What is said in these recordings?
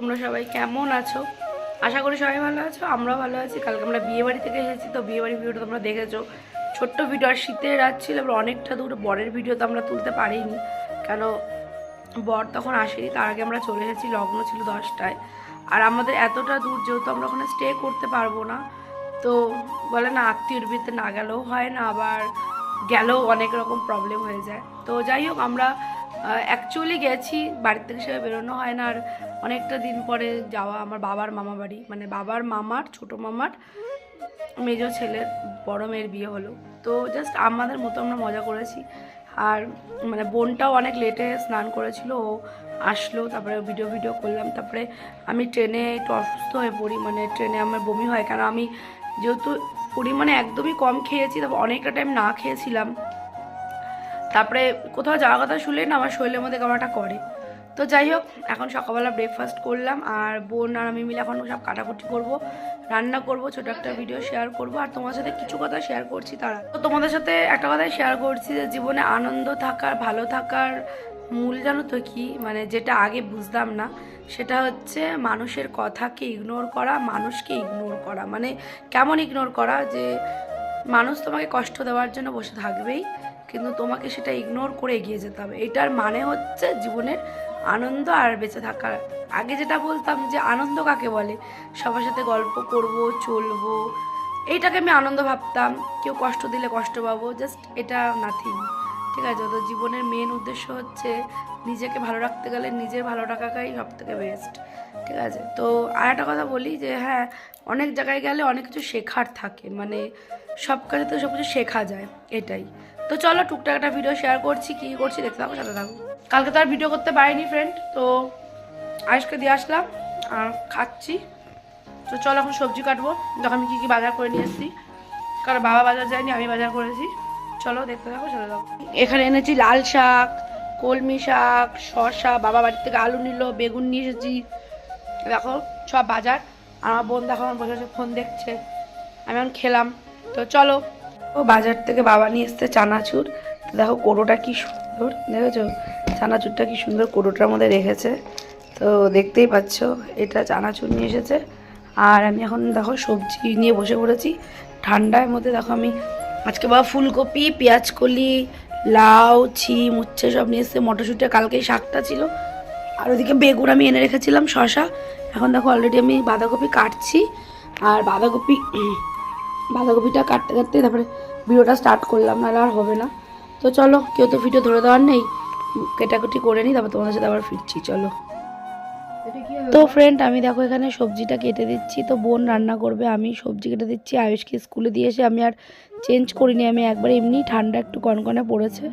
তোমরা সবাই কেমন আছো? আশা করি সবাই ভালো আছো, আমরাও ভালো আছি। কালকে আমরা বিয়ে বাড়ি থেকে এসেছি, তো বিয়ে বাড়ি ভিডিওটা তোমরা দেখেছ। ছোট্ট ভিডিও, আর শীতের রাত ছিল আমরা অনেকটা দূর। বরের ভিডিও তো আমরা তুলতে পারিনি, কেন বর তখন আসেনি, তার আগে আমরা চলে এসেছি, লগ্ন ছিল দশটায়। আর আমাদের এতটা দূর যেহেতু আমরা ওখানে স্টে করতে পারব না, তো বলে না, আত্মীয়র বিয়েতে না গেলেও হয় না, আবার গেলেও অনেক রকম প্রবলেম হয়ে যায়। তো যাই হোক, আমরা অ্যাকচুয়ালি গেছি বাড়ির থেকে সেভাবে বেরোনো হয় না আর অনেকটা দিন পরে যাওয়া আমার বাবার মামা বাড়ি। মানে বাবার মামার, ছোট মামার মেজো ছেলের, বড় মেয়ের বিয়ে হলো। তো জাস্ট আমাদের মতো আমরা মজা করেছি। আর মানে বোনটাও অনেক লেটে স্নান করেছিল, ও আসলো, তারপরে ভিডিও ভিডিও করলাম। তারপরে আমি ট্রেনে একটু অসুস্থ হয়ে পড়ি মানে ট্রেনে আমার বমি হয়। কেন আমি যেহেতু পরিমাণে একদমই কম খেয়েছি, তারপর অনেকটা টাইম না খেয়েছিলাম। তারপরে কোথাও যাওয়ার কথা শুনলে না, আমার শরীরের মধ্যে কেমন একটা করে। তো যাই হোক, এখন সকালবেলা ব্রেকফাস্ট করলাম, আর বোন আর আমি মিলে এখন সব কাটাকুটি করব, রান্না করব, ছোট একটা ভিডিও শেয়ার করব, আর তোমার সাথে কিছু কথা শেয়ার করছি তারা। তো তোমাদের সাথে একটা কথাই শেয়ার করছি যে, জীবনে আনন্দ থাকার, ভালো থাকার মূল জানো তো কি? মানে যেটা আগে বুঝতাম না, সেটা হচ্ছে মানুষের কথাকে ইগনোর করা, মানুষকে ইগনোর করা। মানে কেমন ইগনোর করা? যে মানুষ তোমাকে কষ্ট দেওয়ার জন্য বসে থাকবেই। কিন্তু তোমাকে সেটা ইগনোর করে এগিয়ে যেতে হবে। এটার মানে হচ্ছে জীবনের আনন্দ আর বেঁচে থাকার। আগে যেটা বলতাম যে আনন্দ কাকে বলে? সবার সাথে গল্প করব, চলবো। এইটাকে আমি আনন্দ ভাবতাম। কেউ কষ্ট দিলে কষ্ট পাবো। জাস্ট এটা নাথিং ঠিক আছে? তো জীবনের মেন উদ্দেশ্য হচ্ছে নিজেকে ভালো রাখতে গেলে নিজের ভালো রাখাটাই সব থেকে বেস্ট ঠিক আছে? তো আর একটা কথা বলি যে হ্যাঁ অনেক জায়গায় গেলে অনেক কিছু শেখার থাকে। মানে সব কাজে তো সব কিছু শেখা যায়। এটাই। তো চলো টুকটাক একটা ভিডিও শেয়ার করছি, কী করছি দেখতে থাকো, সাথে থাকো। কালকে তো আর ভিডিও করতে পারিনি ফ্রেন্ড তো আজকে দিয়ে আসলাম, আর খাচ্ছি। তো চলো এখন সবজি কাটবো। দেখো আমি কী কী বাজার করে নিয়ে এসেছি। কারণ বাবা বাজার যায়নি, আমি বাজার করেছি। চলো দেখতে থাকো চলে যাব এখানে এনেছি লাল শাক, কলমি শাক, শসা, বাবা বাড়ির থেকে আলু নিল, বেগুন নিয়ে এসেছি। দেখো, সব বাজার। আমার বোন দেখো, আমার বসে বসে ফোন দেখছে। আমি এখন খেলাম। তো চলো ও বাজার থেকে বাবা নিয়ে এসছে চানাচুর। দেখো কোটোটা কি সুন্দর, দেখেছ? চানাচুরটা কি সুন্দর কোটোটার মধ্যে রেখেছে। তো দেখতেই পাচ্ছ, এটা চানাচুর নিয়ে এসেছে। আর আমি এখন দেখো সবজি নিয়ে বসে পড়েছি। ঠান্ডার মধ্যে দেখো আমি আজকে বাবা ফুলকপি পেঁয়াজকলি লাউ, ছিম, উচ্ছে সব নিয়ে এসছে। মটরশুঁটি, কালকেই শাকটা ছিল। আর ওদিকে বেগুন আমি এনে রেখেছিলাম শশা এখন দেখো অলরেডি আমি বাঁধাকপি কাটছি। আর বাঁধাকপি বাঁধাকপিটা কাটতে কাটতে তারপরে ভিডিওটা স্টার্ট করলাম নাহলে আর হবে না। তো চলো কেউ তো ভিডিও ধরে দেওয়ার নেই। কেটাকুটি করে নিই তারপর তোমাদের সাথে আবার ফিরছি চলো। তো ফ্রেন্ড আমি দেখো এখানে সবজিটা কেটে দিচ্ছি। তো বোন রান্না করবে আমি সবজি কেটে দিচ্ছি। আয়ুষকে স্কুলে দিয়ে এসে আমি আর চেঞ্জ করিনি। আমি একবার এমনি ঠান্ডা একটু কনকনে পড়েছে।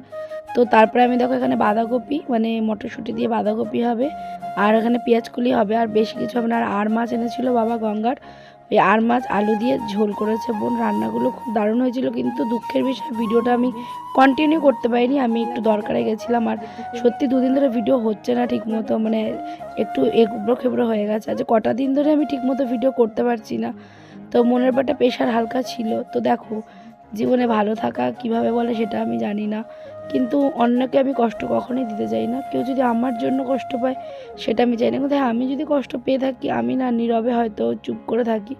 তো তারপরে আমি দেখো এখানে বাঁধাকপি মানে মটরশুঁটি দিয়ে বাঁধাকপি হবে। আর এখানে পেঁয়াজকুলি হবে। আর বেশি কিছু হবে না। আর আর মাছ এনেছিল বাবা গঙ্গার। ওই আর মাছ আলু দিয়ে ঝোল করেছে বোন। রান্নাগুলো খুব দারুণ হয়েছিল, কিন্তু দুঃখের বিষয়, ভিডিওটা আমি কন্টিনিউ করতে পারিনি। আমি একটু দরকারে গেছিলাম আর সত্যি দুদিন ধরে ভিডিও হচ্ছে না ঠিক মতো মানে একটু এবড়ো খেবড়ো হয়ে গেছে। আজ কটা দিন ধরে আমি ঠিক মতো ভিডিও করতে পারছি না। তো মনের ব্যাপারটা প্রেশার হালকা ছিল। তো দেখো জীবনে ভালো থাকা কীভাবে বলে সেটা আমি জানি না। কিন্তু অন্যকে আমি কষ্ট কখনোই দিতে চাই না। কেউ যদি আমার জন্য কষ্ট পায়, সেটা আমি চাই না। কিন্তু হ্যাঁ আমি যদি কষ্ট পেয়ে থাকি, আমি না নীরবে হয়তো চুপ করে থাকি।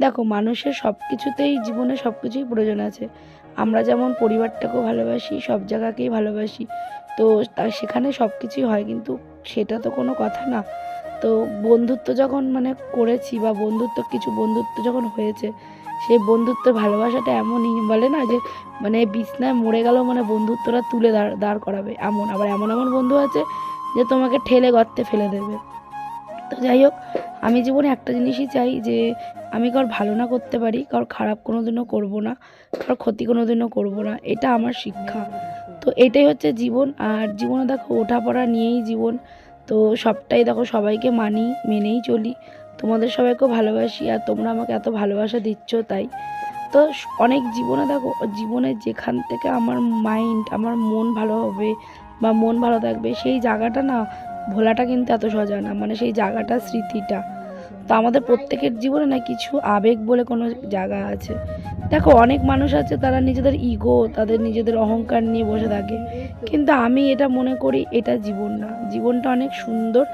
দেখো, মানুষের সব কিছুতেই জীবনে সব কিছুই প্রয়োজন আছে। আমরা যেমন পরিবারটাকেও ভালোবাসি, সব জায়গাকেই ভালোবাসি, তো তা সেখানে সব কিছুই হয়। কিন্তু সেটা তো কোনো কথা না। তো বন্ধুত্ব যখন মানে করেছি বা বন্ধুত্ব, কিছু বন্ধুত্ব যখন হয়েছে সেই বন্ধুত্বের ভালোবাসাটা এমনই, বলে না যে মানে বিছনায় মরে গেলেও মানে বন্ধুত্বটা তুলে দাঁড় দাঁড় করাবে। এমন, আবার এমন এমন বন্ধু আছে যে তোমাকে ঠেলে গর্তে ফেলে দেবে। তো যাই হোক, আমি জীবনে একটা জিনিসই চাই যে, আমি কার ভালো না করতে পারি কার খারাপ কোনো দিনও করব না কার ক্ষতি কোনো দিনও করব না, এটা আমার শিক্ষা। তো এটাই হচ্ছে জীবন, আর জীবনে দেখো ওঠাপড়া নিয়েই জীবন। তো সবটাই দেখো সবাইকে মানি, মেনেই চলি। তোমাদের সবাইকেও ভালোবাসি আর তোমরা আমাকে এত ভালোবাসা দিচ্ছ তাই। তো অনেক জীবনে দেখো, জীবনে যেখান থেকে আমার মাইন্ড আমার মন ভালো হবে বা মন ভালো থাকবে, সেই জায়গাটা না ভোলাটা কিন্তু এত সোজা না। মানে সেই জায়গাটা, স্মৃতিটা। তো আমাদের প্রত্যেকের জীবনে না কিছু আবেগ বলে কোনো জায়গা আছে। দেখো, অনেক মানুষ আছে, তারা নিজেদের ইগো তাদের নিজেদের অহংকার নিয়ে বসে থাকে। কিন্তু আমি এটা মনে করি, এটা জীবন না। জীবনটা অনেক সুন্দর।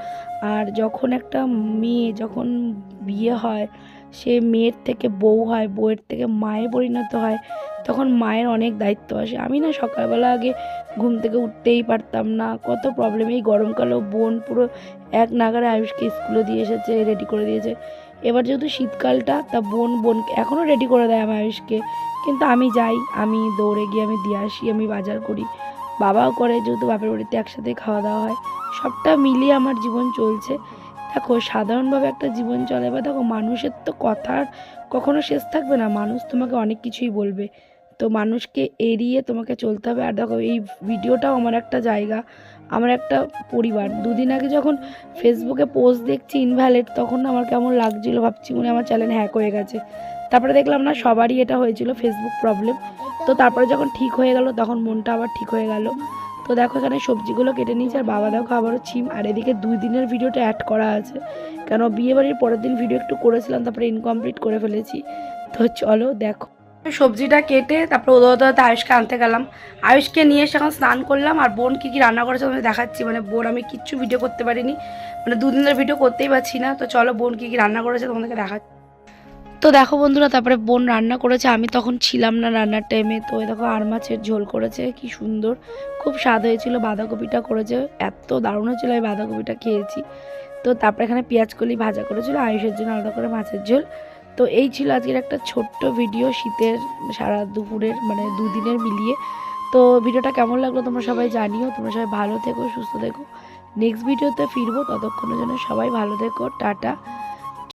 আর যখন একটা মেয়ে, যখন বিয়ে হয় সে মেয়ের থেকে বউ হয়, বউয়ের থেকে মায়ে পরিণত হয়, তখন মায়ের অনেক দায়িত্ব আসে। আমি না সকালবেলা আগে ঘুম থেকে উঠতেই পারতাম না। কত প্রবলেম এই গরমকালেও বোন পুরো এক নাগারে আয়ুষকে স্কুলে দিয়ে এসেছে রেডি করে দিয়েছে। এবার যেহেতু শীতকালটা, তা বোন বোন এখনও রেডি করে দেয় আমার আয়ুষকে। কিন্তু আমি যাই, আমি দৌড়ে গিয়ে আমি দিয়ে আসি, আমি বাজার করি। বাবাও করে, যেহেতু বাপের বাড়িতে একসাথে খাওয়া দাওয়া হয়। সবটা মিলিয়ে আমার জীবন চলছে। দেখো, সাধারণভাবে একটা জীবন চলে বা দেখো, মানুষের তো কথার কখনো শেষ থাকবে না। মানুষ তোমাকে অনেক কিছুই বলবে। তো মানুষকে এড়িয়ে তোমাকে চলতে হবে। আর দেখো, এই ভিডিওটাও আমার একটা জায়গা, আমার একটা পরিবার। দুদিন আগে যখন ফেসবুকে পোস্ট দেখছি ইনভ্যালিড তখন আমার কেমন লাগছিল, ভাবছি মনে আমার চ্যানেল হ্যাক হয়ে গেছে। তারপরে দেখলাম না, সবারই এটা হয়েছিল ফেসবুক প্রবলেম তো তারপরে যখন ঠিক হয়ে গেল, তখন মনটা আবার ঠিক হয়ে গেল। তো দেখো এখানে সবজিগুলো কেটে নিয়েছি, আর বাবা দেখো আবারও ছিম, আর এদিকে দুই দিনের ভিডিওটা অ্যাড করা আছে। কেন বিয়ে বাড়ির পরের দিন ভিডিও একটু করেছিলাম, তারপরে ইনকমপ্লিট করে ফেলেছি। তো চলো দেখো। সবজিটা কেটে তারপরে ওদা ওদা ওদা আয়ুষকে আনতে গেলাম। আয়ুষকে নিয়ে এসে এখন স্নান করলাম, আর বোন কী কী রান্না করেছে আমি দেখাচ্ছি। মানে বোন, আমি কিচ্ছু ভিডিও করতে পারিনি। মানে দুদিনের ভিডিও করতেই পারছি না। তো চলো বোন কী কী রান্না করেছে তোমাদেরকে দেখাচ্ছি। তো দেখো বন্ধুরা, তারপরে বোন রান্না করেছে, আমি তখন ছিলাম না রান্নার টাইমে তো দেখো আর মাছের ঝোল করেছে, কি সুন্দর। খুব স্বাদ হয়েছিল, বাঁধাকপিটা করেছে, এত দারুণ হয়েছিল, আমি বাঁধাকপিটা খেয়েছি। তো তারপরে এখানে পেঁয়াজ কলি ভাজা করেছিল আয়ুষের জন্য আলাদা করে মাছের ঝোল। তো এই ছিল আজকের একটা ছোট্ট ভিডিও শীতের, সারা দুপুরের মানে দুদিনের মিলিয়ে। তো ভিডিওটা কেমন লাগল তোমরা সবাই জানিও, তোমরা সবাই ভালো থেকো, সুস্থ থেকো। নেক্সট ভিডিওতে ফিরবো, ততক্ষণের জন্য সবাই ভালো থেকো, টাটা।